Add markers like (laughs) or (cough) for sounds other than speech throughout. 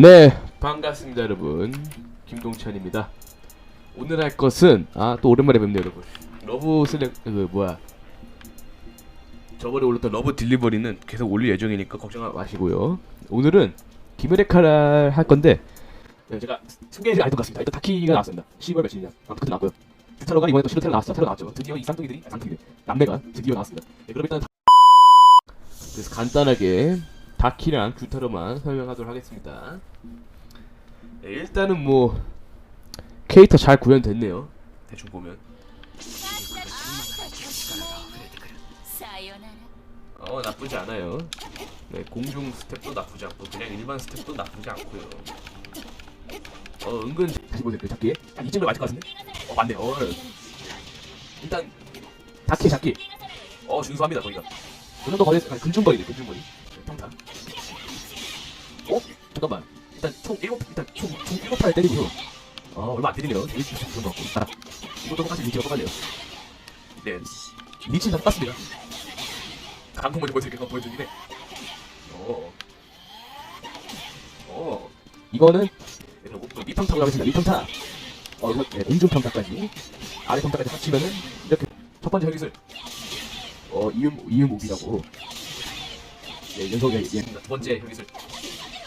네. 반갑습니다 여러분. 김동찬입니다. 오늘 할 것은 아 또 오랜만에 뵙네요 여러분. 러브 슬랙 그 뭐야. 저번에 올렸던 러브 딜리버리는 계속 올릴 예정이니까 걱정 마시고요. 오늘은 칼을 할 건데 네, 제가 소개해드릴 아이템 같습니다. 일단 다키가 나왔습니다. 10월 며칠이냐 아 그때 나왔고요. 드타로가 이번에 또 실로 테러 나왔어 테러 나왔죠. 드디어 이 쌍둥이들이 아, 쌍둥이들. 남매가 드디어 나왔습니다. 네, 그럼 일단 다- 그래서 간단하게 다키랑 규타로만 설명하도록 하겠습니다. 네, 일단은 뭐 캐릭터 잘 구현됐네요. 대충 보면. 어 나쁘지 않아요. 네 공중 스텝도 나쁘지 않고 그냥 일반 스텝도 나쁘지 않고요. 어 은근 다시 보세요 그 잡기. 이쯤에 맞을 것 같은데? 어 맞네. 어 일단 다키 잡기. 어 준수합니다 거기가. 그 정도 거리 근중거리네 근중거리. 어 잠깐만. 일단 총 일곱 일단 총 총 일곱 팔 때리고요. 어 얼마 안 때리네요. 되게 좋은 것 같고. 아 이것도 똑같이 리치가 똑같네요. 네 리치는 다 똑같습니다. 강풍 먼저 보여드릴게요. 해. 어. 어. 이거는 그래서 뭐, 가겠습니다. 밑평타. 어, 이거 네, 공중 평타까지. 아래 평타까지 합치면은 이렇게 첫 번째 혈기술. 어, 이음 이음 오비라고. 네, 연속에 예, 두 번째 혈기술.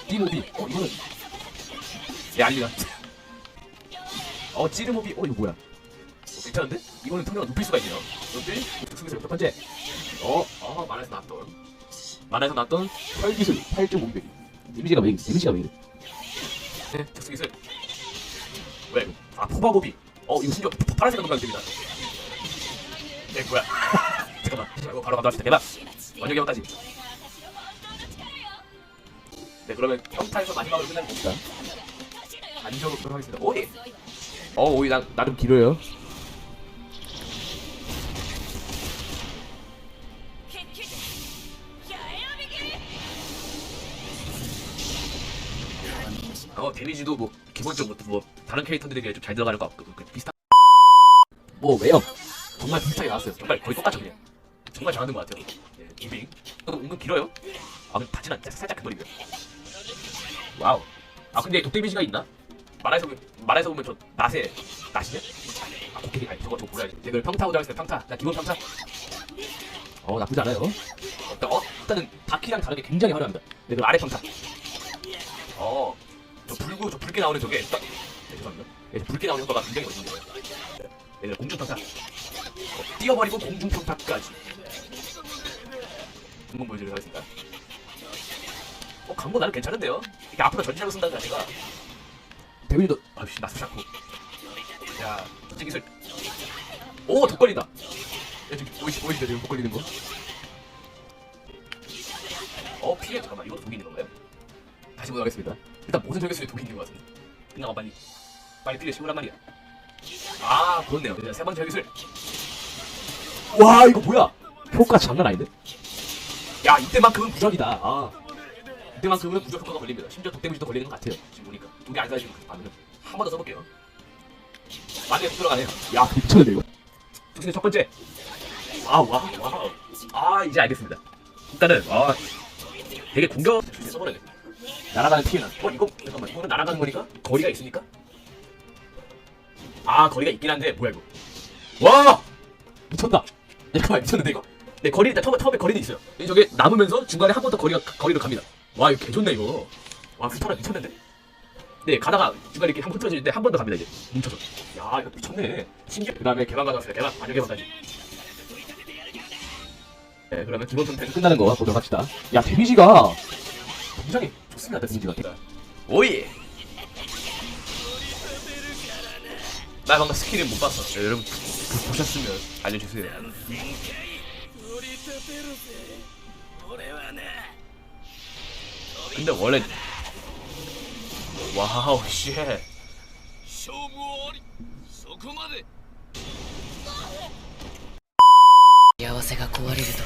띠 오비. 어, 이거는 예, 아닙니다. 어, 찌름 오비. 어, 이거 뭐야? 어, 괜찮은데? 이거는 통로가 높일 수가 있네요. 높일 혈기술 첫 번째. 어, 어, 만화에서 나왔던 만화에서 나왔던 혈기술 8.5mm 데미지가 왜? 데미지가 왜 이래? 네, 특수 기술 왜? 이거? 아, 포바고비 어, 이거 심지어 파- 파란색 감독 됩니다 네, 뭐야 (laughs) 잠깐만, 이거 바로 가져왔을 때 대박 원형 개방까지 네, 그러면 평타에서 마지막으로 끝낸 겁니다. 네. 안정으로 하겠습니다. 오이! 어, 오이, 나, 나 좀 길어요. 어, 데미지도 뭐, 기본적으로 뭐, 뭐 다른 캐릭터들에게 좀 잘 들어가는 것 같고, 그, 그, 비슷한. 뭐, 왜요? 정말 비슷하게 나왔어요. 정말 거의 똑같죠, 그냥. 정말 잘하는 것 같아요. 예, 기빙. 어, 은근 길어요. 아, 근데 다진 않 살짝 그거리고요. 와우 아 근데 독 데미지가 있나? 말해서 말해서 보면 저 낫에 낫이냐? 아 코끼리 아니 저거 저거 몰라야지 이걸 평타고 잡았을 때 평타 나 기본 평타 어 나쁘지 않아요 어, 일단, 어 일단은 다키랑 다르게 굉장히 화려합니다 네, 그 아래 평타 어저 불구 저 붉게 나오는 저게 딱 네, 죄송합니다. 네, 저 붉게 나오는 효과가 굉장히 멋있는 거예요. 네, 네, 공중 평타. 어, 뛰어버리고 공중 평타까지. 한번 보여드리도록 하겠습니다. 어, 강보 나름 괜찮은데요? 이게 앞으로 전진하고 쓴다는 자체가 데뷔도 아씨 나쁘지 않고. 자, 첫째 기술. 오, 독 걸린다. 야, 지금 보이시, 보이시죠? 지금 독 걸리는 거? 어, 피해. 잠깐만, 이것도 독이 있는 건가요? 다시 보도록 하겠습니다. 일단 모든 저격수에 독이 있는 것 같은데. 끝나가 빨리. 빨리 뛰려 쉬우란 말이야. 아, 그렇네요. 이제 세 번째 저격술. 와, 이거 뭐야? 효과 장난 아닌데? 야, 이때만큼은 부적이다. 아. 이때만큼은 부적 효과가 걸립니다. 심지어 독 데미지도 걸리는 것 같아요. 지금 보니까. 독이 안 사지고 반응은. 한 번 더 써볼게요. 만에 들어가네요. 야, 미쳤는데, 이거. 특징의 첫 번째. 아, 와, 와. 아, 이제 알겠습니다. 일단은, 아, 되게 공격 써버려야겠다. 날아가는 피해나. 어 이거 잠깐만 이거는 날아가는 거니까 거리가 있으니까. 아 거리가 있긴 한데 뭐야 이거? 와 미쳤다. 잠깐만 미쳤는데 이거? 네 거리 일단 톱에 톱에 거리는 있어요. 이 저게 남으면서 중간에 한 번 더 거리가 거리로 갑니다. 와 이거 개좋네 이거. 와 스타라 미쳤는데? 네 가다가 중간에 이렇게 한번 틀어질 때한번 더 갑니다 이제 뭉쳐서. 야 이거 미쳤네. 심지어 그 다음에 개방 가져왔어요 개방 완전 개방까지. 네 그러면 기본 선택 끝나는 거 보도록 합시다. 야 데미지가 굉장히 좋습니다 데미지가. 오이. 나 방금 스킬을 못 봤어. 네, 여러분 보- 보셨으면 알려주세요. 근데 원래 와우 쉣.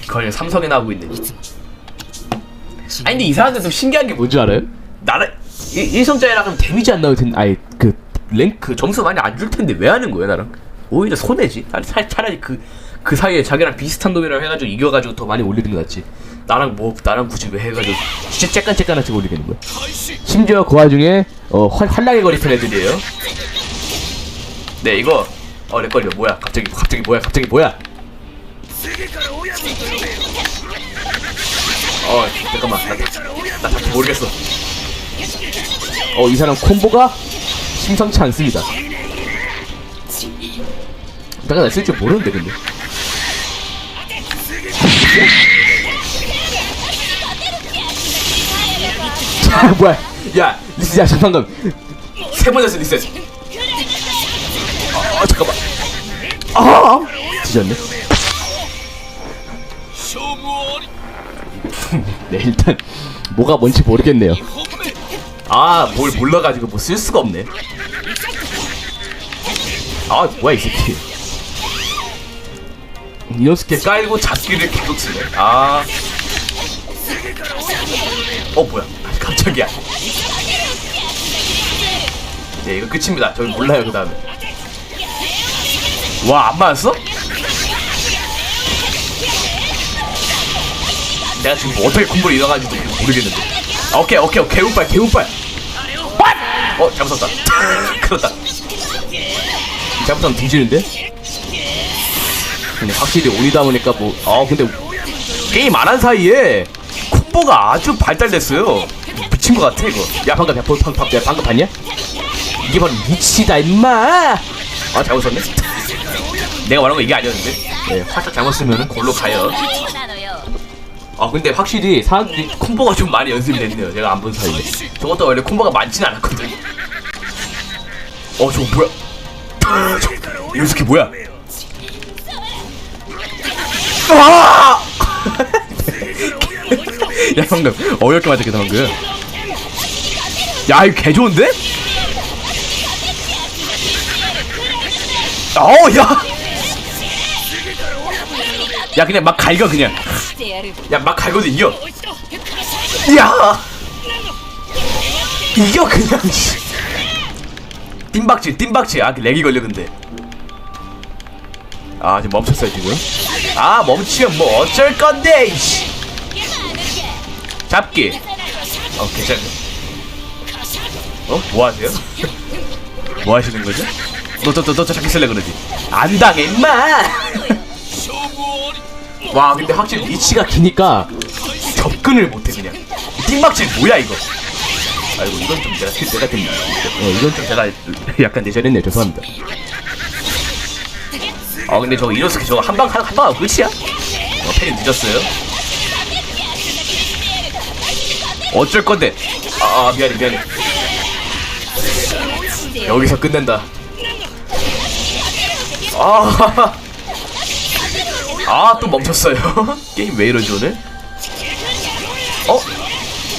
거의 삼성이나 하고 있네. 아니 근데 이 사람들 좀 신기한 게 뭔지 알아요? 나라 일, 일성자이라 하면 데미지 안 나올 텐데 아니 그 랭크 그 점수 많이 안 줄 텐데 왜 하는 거야 나랑? 오히려 손해지. 차라리, 그그 그 사이에 자기랑 비슷한 놈이랑 해가지고 이겨가지고 더 많이 올리는 게 낫지. 나랑 뭐 나랑 굳이 왜 해가지고 진짜 째깐째깐한 척 올리겠는 거야. 심지어 그 와중에 어 환락의 거리 탄 애들이에요. 네 이거 어 렉걸려 뭐야? 갑자기 갑자기 뭐야? 갑자기 뭐야? 어 잠깐만. 나, 나 모르겠어. 어 이 사람 콤보가 심상치 않습니다. 잠깐 나 쓸 줄 모르는데 근데. (laughs) 뭐야? 야, 이- 야 어, 어, 잠깐만. 세 번 했어 리셋. 아 잠깐만. 아, 뒤졌네. (laughs) 네 일단 뭐가 뭔지 모르겠네요. 아 뭘 몰라가지고 뭐 쓸 수가 없네. 아 뭐야 이 새끼. 이노스케 깔고 잡기를 계속 치네. 아. 어 뭐야? 깜짝이야. 네 이거 끝입니다. 저는 몰라요 그 다음에. 와 안 맞았어? 내가 지금 뭐 어떻게 공부를 이어가는지도 모르겠는데. 아, 오케이 오케이 오케이. 개운빨 개운빨. What? 어 잘못 썼다. (laughs) 그렇다. 잘못하면 뒤지는데? 근데 확실히 올리다 보니까 뭐 아 근데 게임 안 한 사이에 콤보가 아주 발달됐어요 미친 거 같아 이거. 야 방금 야 볼, 방금, 방금, 방금 봤냐? 이게 바로 미치다 임마! 아 잘못 썼네? 내가 말한 거 이게 아니었는데? 네, 활짝 잘못 쓰면 골로 가요. 아 근데 확실히 사람들이 콤보가 좀 많이 연습이 됐네요. 제가 안 본 사이에. 저것도 원래 콤보가 많진 않았거든 어 저거 뭐야? 아, 저, 요스키 뭐야? 아! (laughs) 야 방금 어이없게 맞았겠다 방금. 야 이거 개 좋은데? 어야. 야 그냥 막 갈겨 그냥. 야 막 갈고도 이겨. 야. 이겨 그냥 띵박질 띵박질. 아 그 렉이 걸려 근데. 아 지금 멈췄어요 지금. 아 멈추면 뭐 어쩔 건데 이씨. 잡기. 어 괜찮아 어? 뭐 하세요? 뭐 하시는 거죠? 너저저저 자기 쓸래 그러지? 안 당해 임마! 와 근데 확실히 위치가 기니까 접근을 못해 그냥 띵박질 뭐야 이거 아이고 이건 좀 내가 내가 됐네 어, 이건 좀 제가 약간 내절했네 죄송합니다 아 근데 저거 이로스키 저거 한방 한방 끝이야? 어, 팬이 늦었어요 어쩔 건데 아, 아 미안해 미안해 여기서 끝낸다 아 (laughs) 아 또 멈췄어요 (laughs) 게임 왜 이러지 오늘? 어?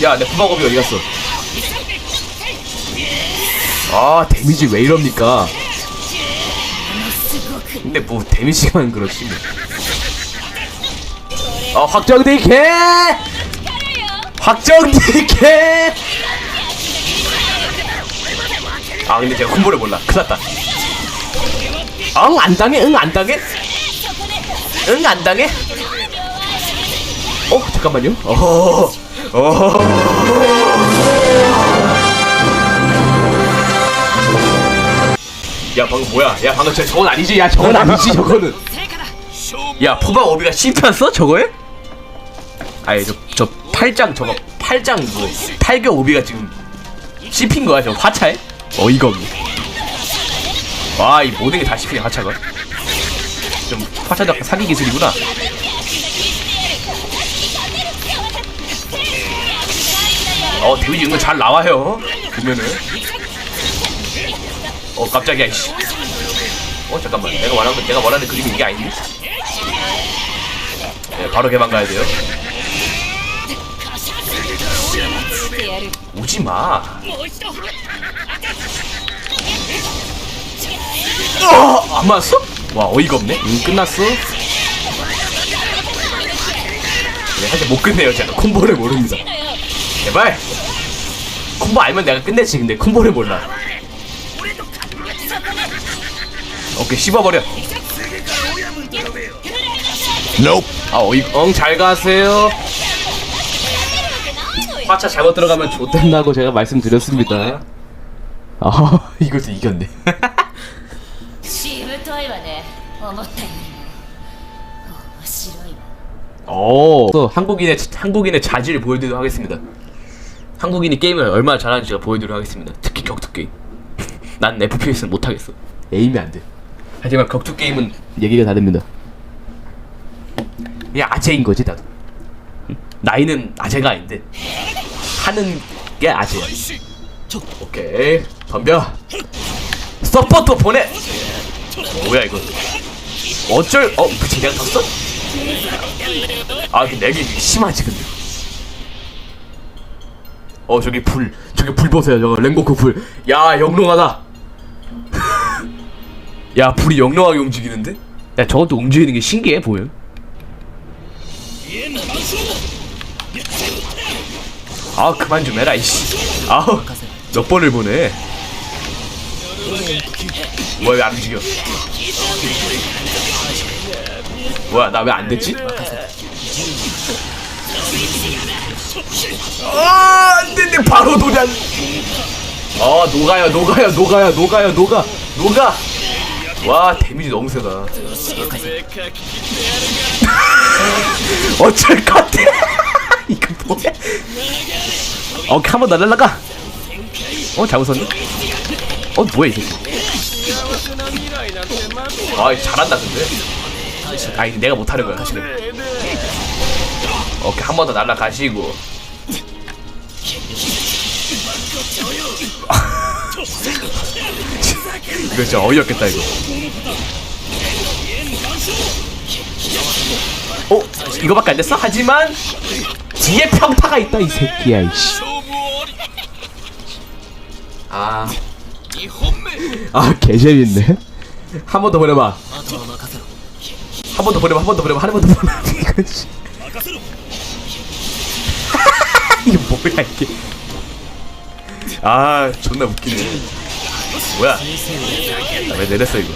야 내 부마고비 어디 갔어? 아 데미지 왜 이럽니까? 근데 뭐 데미지만 그렇지 뭐. 어 확정디케 확정디케 아 근데 제가 콤보를 몰라. 큰일났다. 응안 당해 응 안 당해? 응 안 당해? 어 잠깐만요. 어 어. 야 방금 뭐야? 야 방금 저 저건 아니지? 야 저건 아니지 저거는. 야 포바 오비가 씹혔어 저거에? 아니 저, 저 팔짱 저거 팔짱 뭐 팔겨 오비가 지금 씹힌 거야 저 화차에? 어이가 없네 와이 모든 게 다 씹히네 화차가. 좀 화차도 약간 사기 기술이구나. 어 데미지 은근 잘 나와요 그러면은. 어 깜짝이야 이씨. 어 잠깐만. 내가 원하는 내가 원하는 그림이 이게 아닌데? 네 바로 개방 가야 돼요 오지 마. 어, 안 맞았어? 와 어이가 없네. 응 끝났어. 네 사실 못 끝내요 제가 콤보를 모릅니다. 제발. 콤보 알면 내가 끝내지 근데 콤보를 몰라. 오케이 씹어버려. 아 어이 엉잘 가세요. 화차 잘못 들어가면 좋 못된다고 제가 말씀드렸습니다. 아 (laughs) 이것도 이겼네. しぶといわね思ったよりも面白いわ 오. 또 한국인의 한국인의 자질을 보여드리도록 하겠습니다. 한국인이 게임을 얼마나 잘하는지 제가 보여드리도록 하겠습니다. 특히 격투 게임. (laughs) 난 FPS는 못하겠어. 에임이 안 돼. 하지만 격투 게임은 얘기가 다릅니다. 그냥 아재인 거지 나도. 응? 나이는 아재가 아닌데 하는 게 아재야. 오케이 덤벼. 서포트 보내. 뭐야 이거? 어쩔 어 그치 내가 졌어? 아 근데 내기 심하지 근데. 어 저기 불 저기 불 보세요 저거 랭고크 불. 야 영롱하다. (laughs) 야 불이 영롱하게 움직이는데? 야 저것도 움직이는 게 신기해 보여. 아 그만 좀 해라 이씨. 아우 몇 번을 보내? 뭐야 왜 안 움직여? 뭐야 나 왜 안 됐지? 아 안됐네. 바로 도전 어 녹아요 녹아요 녹아요 녹아요 녹아. 녹아. 와 데미지 너무 세다. (laughs) 어쩔 것 같아 이거 뭐야 어, 한번 더 날라가. 어, 잘못 썼네. 어, 뭐야, 이 새끼. 아, 잘한다, 근데. 아, 이거 내가 못하는 거야, 사실은. 오케이, 한 번 더 날라가시고. (laughs) 이거 진짜 어이없겠다, 이거. 어? 이거밖에 안 됐어? 하지만, 뒤에 평타가 있다 이 새끼야 이씨. 아, 아 개재밌네. 한 번 더 보내봐. 한 번 더 보내봐. 한 번 더 보내봐. 한 번 더 보내봐. (laughs) 이거 씨. (laughs) 이게 뭐야 이게. 아, 존나 웃기네. 뭐야? 아, 왜 내렸어 이거?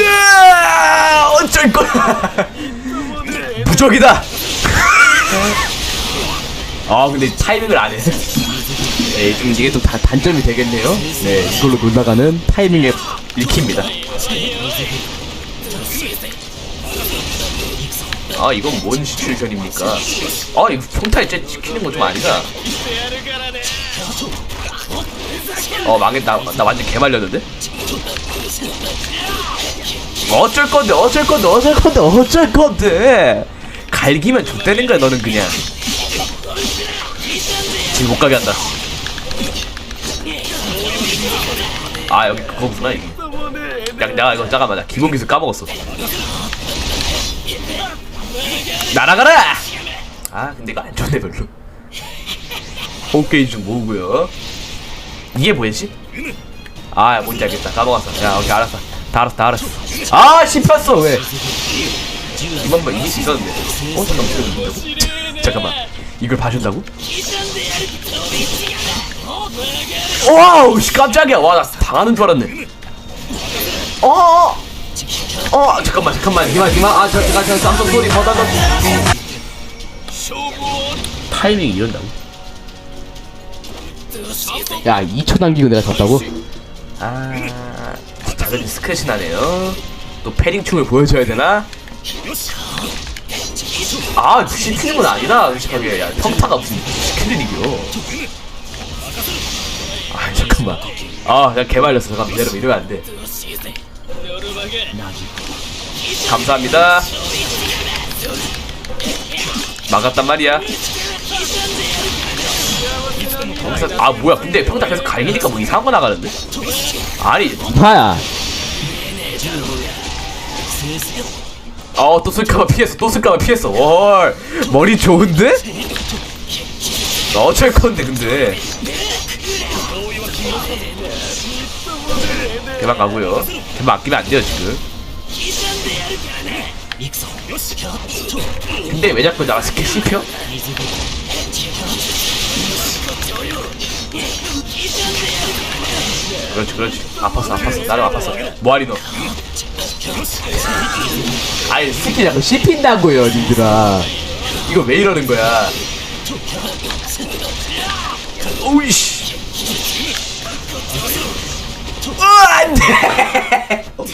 으아, 어쩔 거야. (laughs) 부적이다. (laughs) 아, 근데 타이밍을 안 해. 네, 좀 이게 또 다, 단점이 되겠네요. 네, 이걸로 놀다가는 타이밍에 읽힙니다. 아 이건 뭔 시츄에이션입니까? 아 이거 평타에 쟤 지키는 거좀 아니다. 어 망했다. 나 완전 개 말렸는데? 어쩔 건데 어쩔 건데 어쩔 건데 어쩔 건데? 갈기면 족되는 거야 너는 그냥. 지금 못 가게 한다. 아 여기 그거구나 이게. 야 내가 이거 잠깐만 나 기본 기술 까먹었어. 날아가라! 아 근데 이거 안 좋네 별로. 홈게이지 좀 모으고요. 이게 뭐였지? 아 뭔지 알겠다. 다 먹었어. 야 오케이 알았어. 다 알았어 다 알았어. 아 씹혔어. 왜? 이번 번 이길 수 있었는데. 어 잠깐만 이거 잠깐만. 이걸 봐준다고? 와우 깜짝이야. 와 나 당하는 줄 알았네. 어어 어, 잠깐만 잠깐만. 이만 이만 아 저, 잠깐 잠깐. 쌈성 소리 뭐다 타이밍 이런다고? 야 2초 남기고 내가 졌다고? 아 자존심 스크래치 나네요. 또 패딩충을 보여줘야 되나? 아 시키는 건 아니다 솔직하게. 야 평타가 무슨 시키는 이겨 아 잠깐만. 아 내가 개말렸어. 잠깐 기다려 이러면 안돼. 감사합니다. 막았단 말이야 평타, 아 뭐야 근데 평타 계속 갈기니까 뭐 이상한 거 나가는데? 아니 파야. 아또 쓸까봐 피했어 또 쓸까봐 피했어 월 머리 좋은데? 어쩔 건데 근데 개만 가고요 개만 아끼면 안 돼요 지금 근데 왜 자꾸 나가 스킬 씹혀? 그렇지 그렇지 아팠어 아팠어 나름 아팠어 뭐하리 너 아이 스킬 자꾸 씹힌다고요, 님들아. 이거 왜 이러는 거야? 오이씨. 어, 안 돼! 어, 어,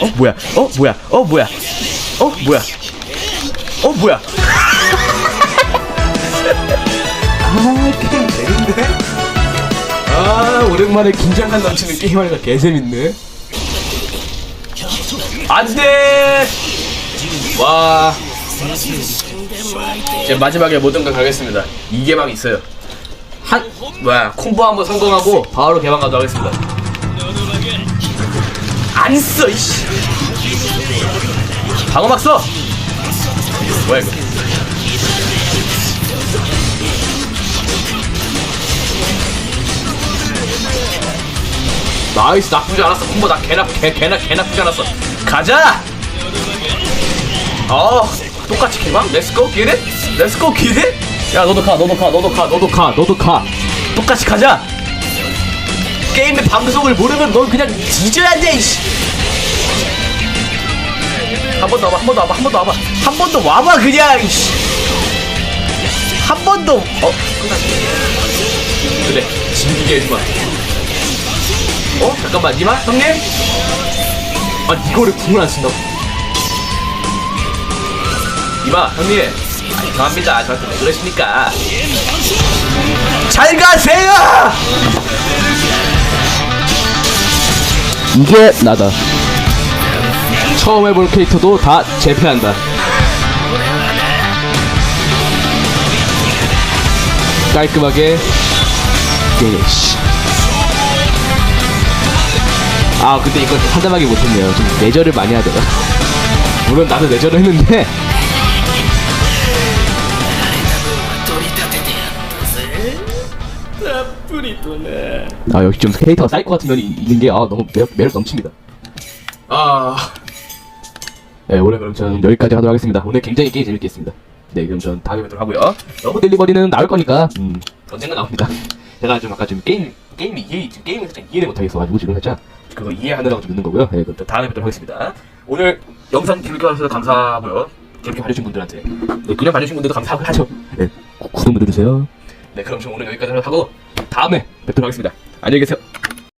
어, 뭐야? 어, 뭐야? 어, 뭐야? 어, 뭐야? 어, 뭐야? (laughs) 아, 되는데? 아 오랜만에 긴장감 넘치는 게임하니까 개재밌네 안 돼! 와. 이제 마지막에 모든 걸 가겠습니다. 이게 막 있어요. 한, 뭐야, 콤보 한번 성공하고 바로 개방 가도록 하겠습니다. 안 써, 이씨. 방어막 써! 뭐야, 이거. 나이스, 나쁘지 않았어. 콤보 나 개나, 개, 개나, 개 나 쁘지 않았어. 가자! 어, 똑같이 개방? 렛츠고, it? 렛츠고, it? 야, 너도 가, 너도 가, 너도 가, 너도 가. 너도 가 똑같이 가자. 게임의 방송을 모르면 넌 그냥 뒤져야 돼. 이씨. 한 번 더 와봐, 한 번 더 와봐, 한 번 더 와봐, 한 번 더 와봐 그냥. 이씨. 한 번 더. 어, 끝났네. 그래, 진기게 해주마. 어, 잠깐만, 니마? 형님? 아 이거를 궁을 안 쓴다고 이마 형님. 아, 죄송합니다. 저한테 왜 그러십니까? 잘 가세요! 이게 나다. 처음 해볼 캐릭터도 다 재패한다. 깔끔하게. 게이시 아 근데 이거 사담하기 못했네요. 좀 내절을 많이 하더라 물론 나도 내절을 했는데. 아 역시 좀 캐릭터가 쌓일 것 같은 면이 있는 게 아, 너무 매력, 매력 넘칩니다. 아. 네, 오늘 그럼 저는 여기까지 하도록 하겠습니다. 오늘 굉장히 게임 재밌게 했습니다. 네 그럼 전 다음에 뵙도록 하고요. 러브 딜리버리는 나올 거니까 음 언젠가 나옵니다. 제가 좀 아까 좀 게임 게임이 이해 지금 게임에서 좀 이해를 못하겠어가지고 지금 살짝. 그거 이해하느라고 좀 늦는 거고요. 네 그럼 또 다음에 뵙도록 하겠습니다. 오늘 영상 재밌게 봐주셔서 감사하고요. 재밌게 봐주신 분들한테. 네 그냥 봐주신 분들도 감사하고 하죠. 네 구- 구독 눌러주세요. 네 그럼 저 오늘 여기까지 하고 다음에 뵙도록 하겠습니다. 안녕히 계세요